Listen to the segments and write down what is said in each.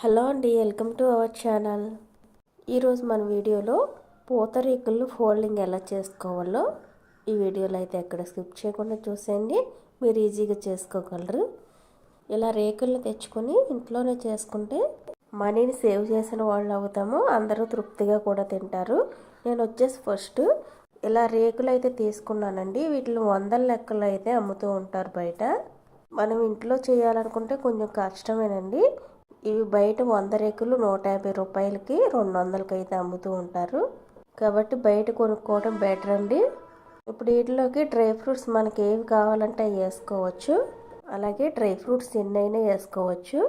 Hello అండి welcome to our channel. ఈరోజు మన వీడియోలో పూతరేకులు ఫోల్డింగ్ ఎలా చేసుకోవాలో ఈ వీడియోలో అయితే ఎక్కడ స్కిప్ చేయకుండా చూసేయండి. మీరు ఈజీగా చేసుకోగలరు. ఇలా రేకులను తెచ్చుకొని ఇంట్లోనే చేసుకుంటే మనీని సేవ్ చేసిన వాళ్ళు అవుతాము అందరూ తృప్తిగా కూడా తింటారు. నేను వచ్చేసి ఫస్ట్ ఇలా రేకులు అయితే తీసుకున్నానండి. వీటిని వందల లెక్కలు అయితే అమ్ముతూ ఉంటారు బయట. మనం ఇంట్లో చేయాలనుకుంటే కొంచెం కష్టమేనండి. ఇవి బయట వంద రేకులు నూట యాభై రూపాయలకి రెండు వందలకి అయితే అమ్ముతూ ఉంటారు. కాబట్టి బయట కొనుక్కోవడం బెటర్ అండి. ఇప్పుడు వీటిలోకి డ్రై ఫ్రూట్స్ మనకి ఏవి కావాలంటే అవి వేసుకోవచ్చు. అలాగే డ్రై ఫ్రూట్స్ ఎన్నైనా వేసుకోవచ్చు.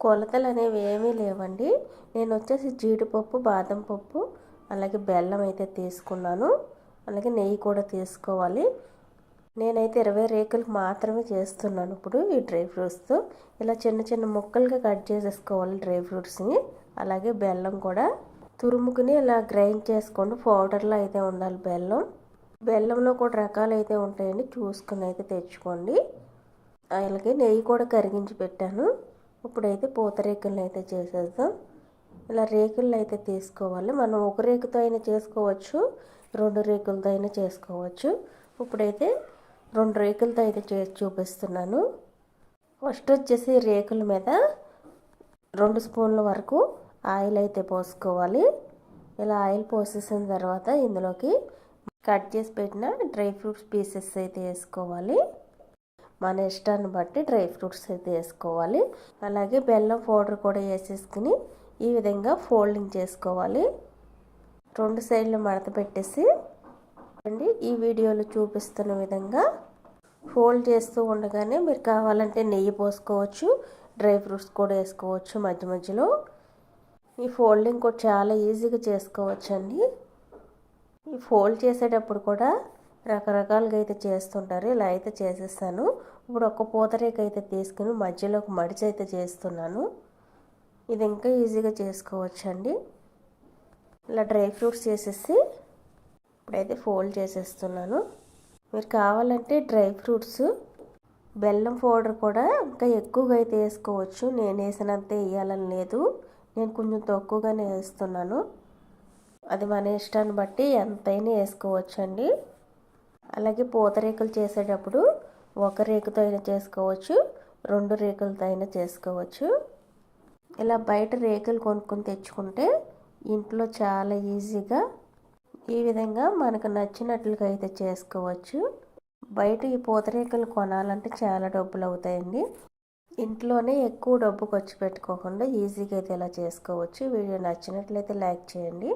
కొలతలు అనేవి ఏమీ లేవండి. నేను వచ్చేసి జీడిపప్పు బాదం పప్పు అలాగే బెల్లం అయితే తీసుకున్నాను. అలాగే నెయ్యి కూడా తీసుకోవాలి. నేనైతే ఇరవై రేకులకు మాత్రమే చేస్తున్నాను ఇప్పుడు ఈ డ్రై ఫ్రూట్స్తో. ఇలా చిన్న చిన్న ముక్కలుగా కట్ చేసేసుకోవాలి డ్రై ఫ్రూట్స్ని. అలాగే బెల్లం కూడా తురుముకుని ఇలా గ్రైండ్ చేసుకోండి పౌడర్లో అయితే ఉండాలి బెల్లం. బెల్లంలో కూడా రకాలు అయితే ఉంటాయండి చూసుకుని అయితే తెచ్చుకోండి. అలాగే నెయ్యి కూడా కరిగించి పెట్టాను. ఇప్పుడైతే పూత రేకులను అయితే చేసేద్దాం. ఇలా రేకులను అయితే తీసుకోవాలి. మనం ఒక రేకుతో అయినా చేసుకోవచ్చు రెండు రేకులతో అయినా చేసుకోవచ్చు. ఇప్పుడైతే రెండు రేకులతో అయితే చేసి చూపిస్తున్నాను. ఫస్ట్ వచ్చేసి రేకుల మీద రెండు స్పూన్ల వరకు ఆయిల్ అయితే పోసుకోవాలి. ఇలా ఆయిల్ పోసేసిన తర్వాత ఇందులోకి కట్ చేసి పెట్టిన డ్రై ఫ్రూట్స్ పీసెస్ అయితే వేసుకోవాలి. మన ఇష్టాన్ని బట్టి డ్రై ఫ్రూట్స్ అయితే వేసుకోవాలి. అలాగే బెల్లం పౌడర్ కూడా వేసేసుకుని ఈ విధంగా ఫోల్డింగ్ చేసుకోవాలి. రెండు సైడ్లు మడత పెట్టేసి ఈ వీడియోలో చూపిస్తున్న విధంగా ఫోల్డ్ చేస్తూ ఉండగానే మీరు కావాలంటే నెయ్యి పోసుకోవచ్చు డ్రై ఫ్రూట్స్ కూడా వేసుకోవచ్చు మధ్య మధ్యలో. ఈ ఫోల్డింగ్ కూడా చాలా ఈజీగా చేసుకోవచ్చండి. ఈ ఫోల్డ్ చేసేటప్పుడు కూడా రకరకాలుగా అయితే చేస్తుంటారు. ఇలా అయితే చేసేస్తాను. ఇప్పుడు ఒక పూతరేక అయితే తీసుకుని మధ్యలో ఒక మడిచి అయితే చేస్తున్నాను. ఇది ఇంకా ఈజీగా చేసుకోవచ్చండి. ఇలా డ్రై ఫ్రూట్స్ చేసేసి ఇప్పుడైతే ఫోల్డ్ చేసేస్తున్నాను. మీరు కావాలంటే డ్రై ఫ్రూట్స్ బెల్లం పౌడర్ కూడా ఇంకా ఎక్కువగా అయితే వేసుకోవచ్చు. నేను వేసినంత వేయాలని లేదు. నేను కొంచెం తక్కువగానే వేస్తున్నాను. అది మన ఇష్టాన్ని బట్టి ఎంతైనా వేసుకోవచ్చు అండి అలాగే పూతరేకులు చేసేటప్పుడు ఒక రేకుతో అయినా చేసుకోవచ్చు రెండు రేకులతో అయినా చేసుకోవచ్చు. ఇలా బయట రేకులు కొనుక్కొని తెచ్చుకుంటే ఇంట్లో చాలా ఈజీగా ఈ విధంగా మనకు నచ్చినట్లుగా అయితే చేసుకోవచ్చు. బయట ఈ పూతరేకులు కొనాలంటే చాలా డబ్బులు అవుతాయండి. ఇంట్లోనే ఎక్కువ డబ్బు ఖర్చు పెట్టుకోకుండా ఈజీగా అయితే ఇలా చేసుకోవచ్చు. వీడియో నచ్చినట్లయితే లైక్ చేయండి.